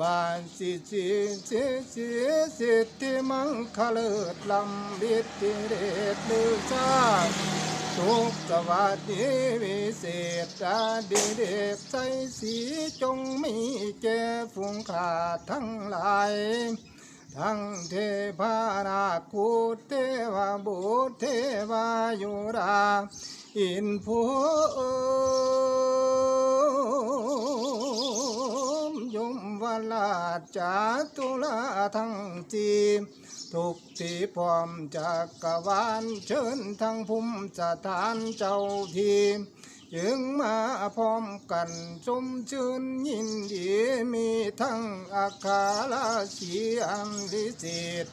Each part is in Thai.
วานสิสิสิสิสิทธิมังคเลิศลำบิดติเดชลือชาสุขสวัสดีวิเศษอาดิเดกใจสีจงมีแก่ฝูงขาทั้งหลาย ทั้งเทพานาคูเทวาบุเทวายุรา อินพุมย มวลาจาตุลาทั้งจีทุกที่พร้อมจากกวาลเชิญทั้งภูมิสถานเจ้าทีจึงมาพร้อมกันชมชื่นยินดีมีทั้งอาคาราศีอันวิเศษ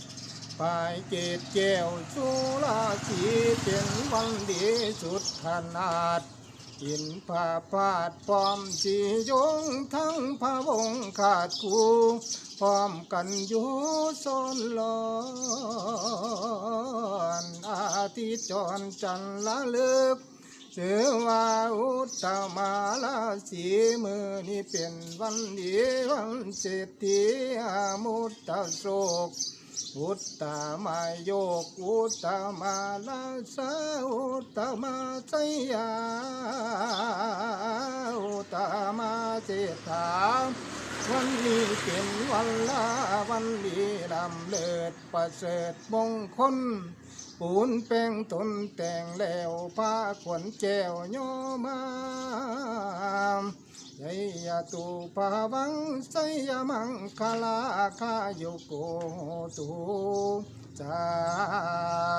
ปลายเกตแก้วสุราสีเป็นวันดีสุดขนาด อินผาพาดพร้อมสียงทั้งพระวงศ์ขาดคูพร้อมกันอยู่ซ้อนลอนอาทิตย์จรจันละลิกเสือว่าอุตตมาลาสีมือนี้เป็นวันดีวันเศรษฐีอามุตตะโศก อุตตมาโยกอุตตมาลาสาอุตตมาสยาอุตตมาเจตาวันนี้เป็นวันลาวันดีลำเลิศประเสริฐมงคลปูนแป้งตนแต่งแล้วผ้าขวนแก้วโยมา ยยะตุปาวังไสยมังคลาคาโยโกตุจา